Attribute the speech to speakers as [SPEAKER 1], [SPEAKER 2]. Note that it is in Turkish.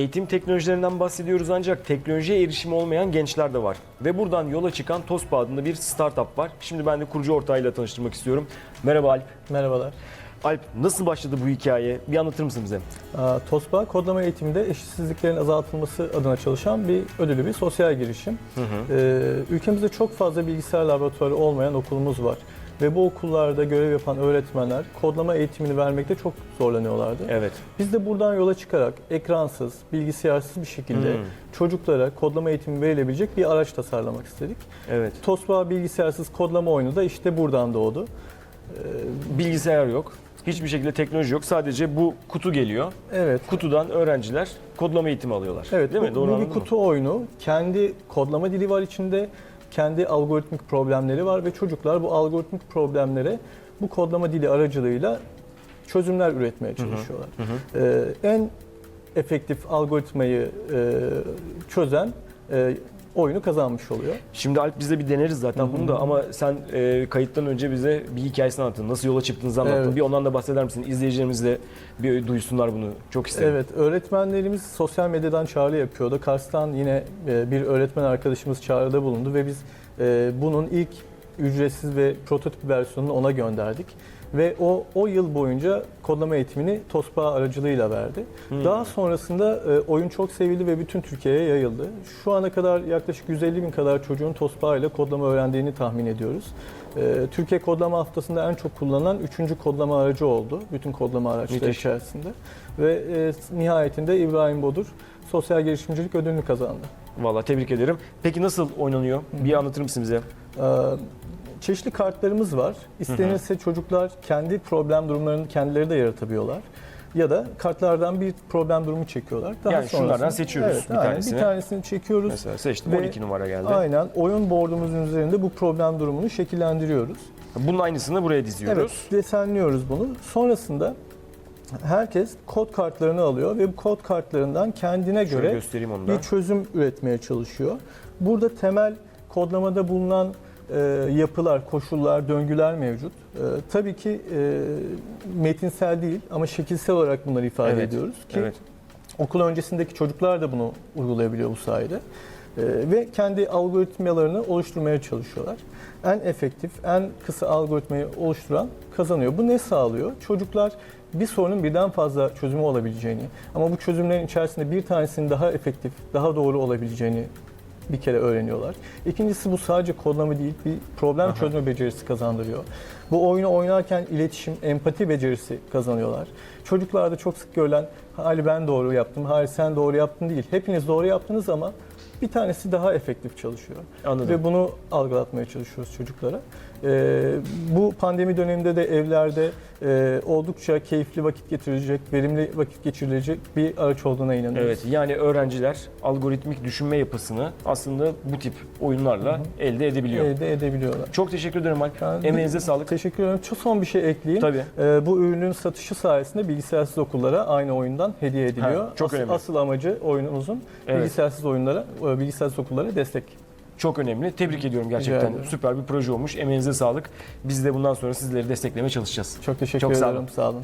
[SPEAKER 1] Eğitim teknolojilerinden bahsediyoruz ancak teknolojiye erişimi olmayan gençler de var. Ve buradan yola çıkan Tospa adında bir startup var. Şimdi ben de kurucu ortağıyla tanıştırmak istiyorum. Merhaba Alp.
[SPEAKER 2] Merhabalar.
[SPEAKER 1] Alp nasıl başladı bu hikaye? Bir anlatır mısın bize?
[SPEAKER 2] TOSBA kodlama eğitiminde eşitsizliklerin azaltılması adına çalışan bir ödüllü bir sosyal girişim. Ee, ülkemizde çok fazla bilgisayar laboratuvarı olmayan okulumuz var. Ve bu okullarda görev yapan öğretmenler kodlama eğitimini vermekte çok zorlanıyorlardı.
[SPEAKER 1] Evet.
[SPEAKER 2] Biz de buradan yola çıkarak ekransız, bilgisayarsız bir şekilde
[SPEAKER 1] Hmm.
[SPEAKER 2] çocuklara kodlama eğitimi verilebilecek bir araç tasarlamak istedik.
[SPEAKER 1] Evet.
[SPEAKER 2] TOSBA bilgisayarsız kodlama oyunu da işte buradan doğdu.
[SPEAKER 1] Bilgisayar yok. Hiçbir şekilde teknoloji yok. Sadece bu kutu geliyor.
[SPEAKER 2] Evet.
[SPEAKER 1] Kutudan öğrenciler kodlama eğitimi alıyorlar.
[SPEAKER 2] Evet,
[SPEAKER 1] Değil
[SPEAKER 2] bu,
[SPEAKER 1] mi? Doğru
[SPEAKER 2] bu bir
[SPEAKER 1] anladım mı?
[SPEAKER 2] kutu oyunu. Kendi kodlama dili var içinde. Kendi algoritmik problemleri var ve çocuklar bu algoritmik problemlere bu kodlama dili aracılığıyla çözümler üretmeye çalışıyorlar. Ee, en efektif algoritmayı e, çözen e, oyunu kazanmış oluyor.
[SPEAKER 1] Şimdi Alp biz de bir deneriz zaten bunu da ama sen e, kayıttan önce bize bir hikayesini anlattın. Nasıl yola çıktığınızı anlattın.
[SPEAKER 2] Evet.
[SPEAKER 1] Bir ondan da bahseder misin? İzleyicilerimiz de bir duysunlar bunu. Çok isterim.
[SPEAKER 2] Evet, öğretmenlerimiz sosyal medyadan çağrı yapıyordu. Kars'tan yine e, bir öğretmen arkadaşımız çağrıda bulundu ve biz e, bunun ilk ücretsiz ve prototip versiyonunu ona gönderdik. Ve o o yıl boyunca kodlama eğitimini TOSPA aracılığıyla verdi. Daha sonrasında e, oyun çok sevildi ve bütün Türkiye'ye yayıldı. Şu ana kadar yaklaşık 150 bin kadar çocuğun TOSPA ile kodlama öğrendiğini tahmin ediyoruz. E, Türkiye Kodlama Haftası'nda en çok kullanılan üçüncü kodlama aracı oldu. Bütün kodlama araçları
[SPEAKER 1] Müthiş.
[SPEAKER 2] içerisinde. Ve e, nihayetinde İbrahim Bodur sosyal girişimcilik ödülünü kazandı.
[SPEAKER 1] Vallahi tebrik ederim. Peki nasıl oynanıyor? Bir anlatır mısın bize?
[SPEAKER 2] Çeşitli kartlarımız var. İstenirse çocuklar kendi problem durumlarını kendileri de yaratabiliyorlar. Ya da kartlardan bir problem durumu çekiyorlar.
[SPEAKER 1] Yani şunlardan
[SPEAKER 2] sonrasında-
[SPEAKER 1] seçiyoruz bir
[SPEAKER 2] aynen.
[SPEAKER 1] tanesini.
[SPEAKER 2] Bir tanesini çekiyoruz.
[SPEAKER 1] Mesela seçtim
[SPEAKER 2] Ve
[SPEAKER 1] 12 numara geldi.
[SPEAKER 2] Aynen oyun boardumuzun üzerinde bu problem durumunu şekillendiriyoruz.
[SPEAKER 1] Bunun aynısını buraya diziyoruz.
[SPEAKER 2] Evet, desenliyoruz bunu. Sonrasında herkes kod kartlarını alıyor ve bu kod kartlarından kendine
[SPEAKER 1] Şöyle
[SPEAKER 2] göre
[SPEAKER 1] göstereyim onu da.
[SPEAKER 2] bir çözüm üretmeye çalışıyor. Burada temel kodlamada bulunan e, yapılar, koşullar, döngüler mevcut. E, tabii ki e, metinsel değil ama şekilsel olarak bunları ifade
[SPEAKER 1] Evet,
[SPEAKER 2] ediyoruz ki
[SPEAKER 1] Evet.
[SPEAKER 2] okul öncesindeki çocuklar da bunu uygulayabiliyor bu sayede. E, ve kendi algoritmalarını oluşturmaya çalışıyorlar. En efektif, en kısa algoritmayı oluşturan kazanıyor. Bu ne sağlıyor? Çocuklar bir sorunun birden fazla çözümü olabileceğini ama bu çözümlerin içerisinde bir tanesinin daha efektif, daha doğru olabileceğini bir kere öğreniyorlar. İkincisi bu sadece kodlama değil, bir problem çözme becerisi kazandırıyor. Bu oyunu oynarken iletişim, empati becerisi kazanıyorlar. Çocuklarda çok sık görülen hali ben doğru yaptım, hayır sen doğru yaptın değil. Hepiniz doğru yaptınız ama bir tanesi daha efektif çalışıyor.
[SPEAKER 1] Anladım.
[SPEAKER 2] Ve bunu algılatmaya çalışıyoruz çocuklara. Ee, bu pandemi döneminde de evlerde e, oldukça keyifli vakit getirilecek, verimli vakit geçirilecek bir araç olduğuna inanıyoruz.
[SPEAKER 1] Evet yani öğrenciler algoritmik düşünme yapısını aslında bu tip oyunlarla elde edebiliyor.
[SPEAKER 2] Elde edebiliyorlar.
[SPEAKER 1] Çok teşekkür ederim Alp.
[SPEAKER 2] Ben-
[SPEAKER 1] Emeğinize sağlık.
[SPEAKER 2] Teşekkür ederim. Çok son bir şey ekleyeyim.
[SPEAKER 1] Tabii.
[SPEAKER 2] Ee, bu ürünün satışı sayesinde bilgisayarsız okullara aynı oyundan hediye ediliyor.
[SPEAKER 1] Ha, çok
[SPEAKER 2] asıl,
[SPEAKER 1] önemli.
[SPEAKER 2] asıl amacı oyunumuzun
[SPEAKER 1] Evet.
[SPEAKER 2] bilgisayarsız oyunlara, e, bilgisayarsız okullara destek.
[SPEAKER 1] Çok önemli. Tebrik ediyorum gerçekten. Süper bir proje olmuş. Emeğinize sağlık. Biz de bundan sonra sizleri desteklemeye çalışacağız.
[SPEAKER 2] Çok teşekkür
[SPEAKER 1] Çok sağ
[SPEAKER 2] ederim.
[SPEAKER 1] olun.
[SPEAKER 2] Sağ olun.